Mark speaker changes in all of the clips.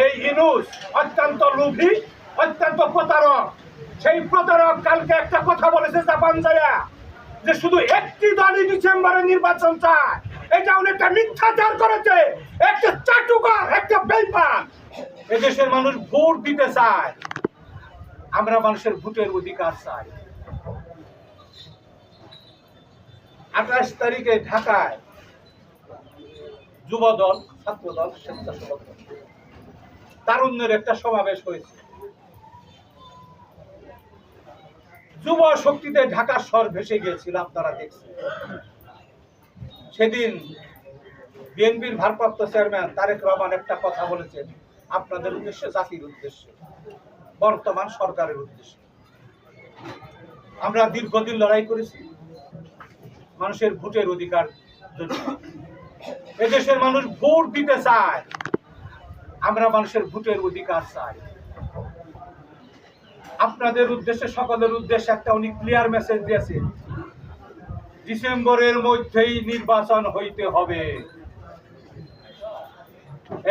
Speaker 1: এই ইনুস অত্যন্ত লোভী অত্যন্ত প্রতারক। সেই প্রতারক কালকে একটা কথা বলেছে জাপান যায়া যে শুধু একটি দলই ডিসেম্বরে নির্বাচন চায়। এটা অনেকটা মিথ্যাচার করেছে। একটা চাটুকার একটা বেইমান। এদেশের মানুষ ভোট দিতে চায়। আমরা মানুষের ভোটের অধিকার চাই। আঠাশ তারিখে ঢাকায় যুব দল ছাত্র দল স্বেচ্ছাসেবক দল, তারুণ্যের একটা সমাবেশ হয়েছে। যুব শক্তিতে ঢাকা শহর ভেসে গিয়েছিল, আপনারা দেখছেন। সেদিন বিএনপির ভারপ্রাপ্ত চেয়ারম্যান তারেক রহমান একটা কথা বলেছেন, আপনাদের উদ্দেশ্যে জাতির উদ্দেশ্যে, বর্তমান সরকারের উদ্দেশ্যে। আমরা দীর্ঘদিন লড়াই করেছি, মানুষের ভোটের অধিকার জন্য। এদেশের মানুষ ভোট দিতে চায়। আমরা মানুষের ভোটের অধিকার চাই। আপনাদের উদ্দেশ্যে, সকলের উদ্দেশ্যে একটা উনি ক্লিয়ার মেসেজ দিয়েছেন ডিসেম্বরের মধ্যেই নির্বাচন হইতে হবে।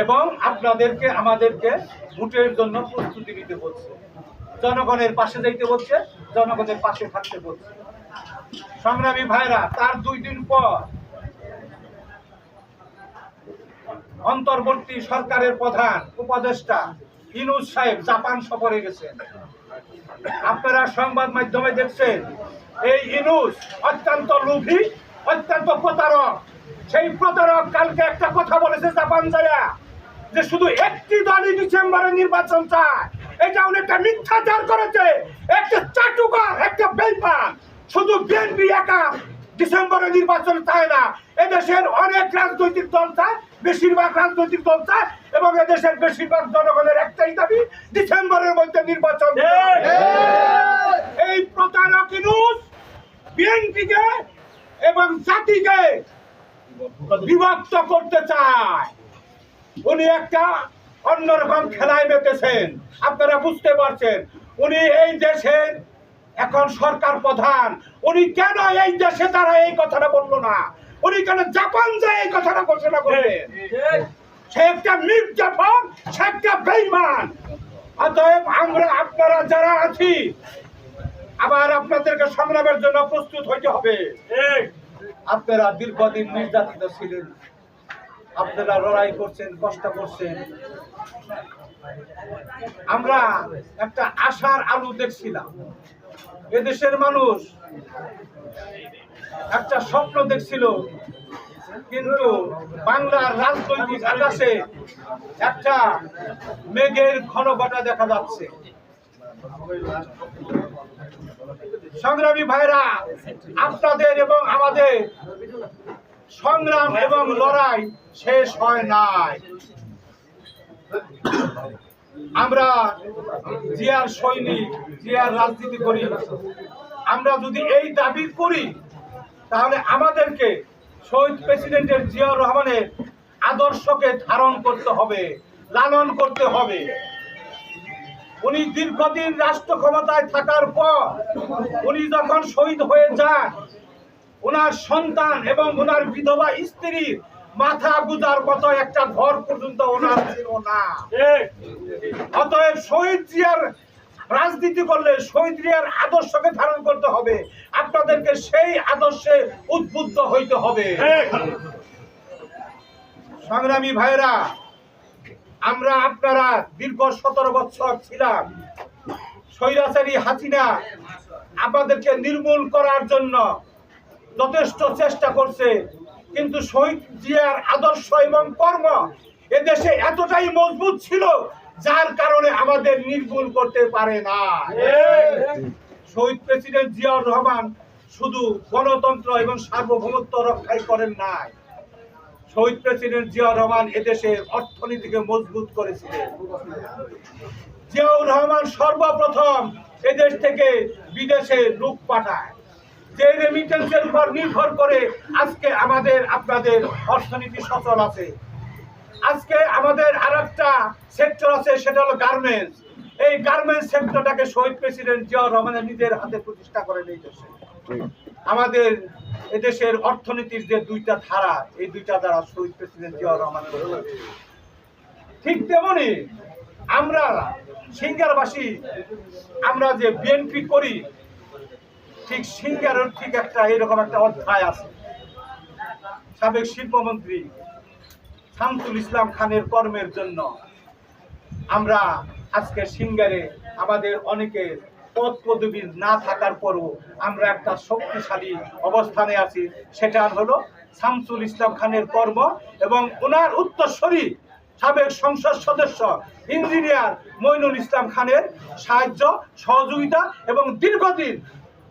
Speaker 1: এবং আপনাদেরকে, আমাদেরকে ভোটের জন্য প্রস্তুতি নিতে বলছে। জনগণের পাশে যাইতে বলছে, জনগণের পাশে থাকতে বলছে। সংগ্রামী ভাইরা, তার দুই দিন পর অন্তর্বর্তী সরকারের প্রধান উপদেষ্টা ইনুস সাহেব জাপান সফরে গেছেন। আপনারা সংবাদ মাধ্যমে দেখছেন, এই ইনুস অত্যন্ত লোভী, অত্যন্ত প্রতারক। সেই প্রতারক কালকে একটা কথা বলেছে জাপান যায়া, যে শুধু একটি দলই ডিসেম্বরে নির্বাচন চায়। এটা অনেকটা মিথ্যাচার করেছে। একটা চাটুকার, একটা বেইমান। শুধু বিএনপি একা ডিসেম্বরে নির্বাচন চায় না, এদেশের অনেক রাজনৈতিক দল চায়। বেশিরভাগ রাজনৈতিক দল চায় এবং এদেশের বেশিরভাগ জনগণের একটাই দাবি ডিসেম্বরের মধ্যে নির্বাচন এই প্রতারক বিএনপিকে এবং জাতিকে বিভক্ত করতে চায়। উনি একটা অন্যরকম খেলায় মেতেছেন। আপনারা বুঝতে পারছেন উনি এই দেশের এখন সরকার প্রধান। উনি কেন এই দেশে তারা এই কথাটা বলল না? উনি কেন জাপান যায় এই কথাটা ঘোষণা করলেন সে একটা মির্জাফর সে একটা বেইমান অতএব আমরা, আপনারা যারা আছি, আবার আপনাদেরকে সংগ্রামের জন্য প্রস্তুত হইতে হবে। আপনারা দীর্ঘদিন নির্যাতিত ছিলেন। আপনারা লড়াই করছেন, কষ্ট করছেন। আমরা একটা আশার আলু দেখছিলাম। এদেশের মানুষ একটা স্বপ্ন দেখছিল, কিন্তু বাংলার রাজনৈতিক আকাশে একটা মেঘের ঘনঘটা দেখা যাচ্ছে। সংগ্রামী ভাইরা, আপনাদের এবং আমাদের সংগ্রাম এবং লড়াই শেষ হয় নাই। আমরা জিয়ার সৈনিক, জিয়ার রাজনীতি করি। আমরা যদি এই দাবি করি তাহলে আমাদেরকে শহীদ প্রেসিডেন্টের জিয়াউর রহমানের আদর্শকে ধারণ করতে হবে লালন করতে হবে। উনি দীর্ঘদিন রাষ্ট্র ক্ষমতায় থাকার পর উনি যখন শহীদ হয়ে যান ওনার সন্তান এবং ওনার বিধবা স্ত্রীর মাথা গুজার মতো একটা ঘর পর্যন্ত ওনার ছিল না। অতএব শহীদ জিয়ার রাজনীতি করলে শহীদ জিয়ার আদর্শকে ধারণ করতে হবে। আপনাদেরকে সেই আদর্শে উদ্বুদ্ধ হইতে হবে। সংগ্রামী ভাইরা আমরা আপনারা দীর্ঘ সতেরো বছর ছিলাম। স্বৈরাচারী হাসিনা আমাদেরকে নির্মূল করার জন্য যথেষ্ট চেষ্টা করছে, কিন্তু শহীদ জিয়ার আদর্শ এবং কর্ম এদেশে এতটাই মজবুত ছিল যার কারণে আমাদের নির্মূল করতে পারে না। শহীদ প্রেসিডেন্ট জিয়াউর রহমান শুধু গণতন্ত্র এবং সার্বভৌমত্ব রক্ষাই করেন নাই। শহীদ প্রেসিডেন্ট জিয়াউর রহমান এদেশের অর্থনীতিকে মজবুত করেছিলেন। জিয়াউর রহমান সর্বপ্রথম এদেশ থেকে বিদেশে লোক পাঠায়। যে রেমিটেন্সের উপর নির্ভর করে আজকে আমাদের, আপনাদের অর্থনীতি সচল আছে। আজকে আমাদের আর একটা সেক্টর আছে, সেটা হলো গার্মেন্টস এই গার্মেন্টস সেক্টরটাকে শহীদ প্রেসিডেন্ট জিয়াউর রহমানের নিজের হাতে প্রতিষ্ঠা করেন এই দেশে আমাদের এদেশের অর্থনীতির যে দুইটা ধারা, এই দুইটা ধারা শহীদ প্রেসিডেন্ট জিয়াউর রহমান ঠিক তেমনি আমরা সিঙ্গারবাসী, আমরা যে বিএনপি করি, ঠিক সিঙ্গারের ঠিক একটা এরকম একটা অধ্যায় আছে। সাবেক শিল্পমন্ত্রী শামসুল ইসলাম খানের কর্মের জন্য আমরা আজকে সিঙ্গারে আমাদের অনেকের পদ পদবী না থাকার পরও আমরা একটা শক্তিশালী অবস্থানে আছি। সেটা হলো শামসুল ইসলাম খানের কর্ম এবং ওনার উত্তরস্বরী সাবেক সংসদ সদস্য ইঞ্জিনিয়ার মইনুল ইসলাম খানের সাহায্য, সহযোগিতা এবং দীর্ঘদিন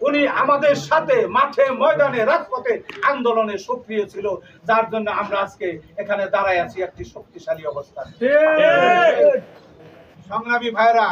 Speaker 1: উনি আমাদের সাথে মাঠে ময়দানে রাজপথে আন্দোলনে সক্রিয় ছিল যার জন্য আমরা আজকে এখানে দাঁড়ায় আছি একটি শক্তিশালী অবস্থান। সংগ্রামী ভাইরা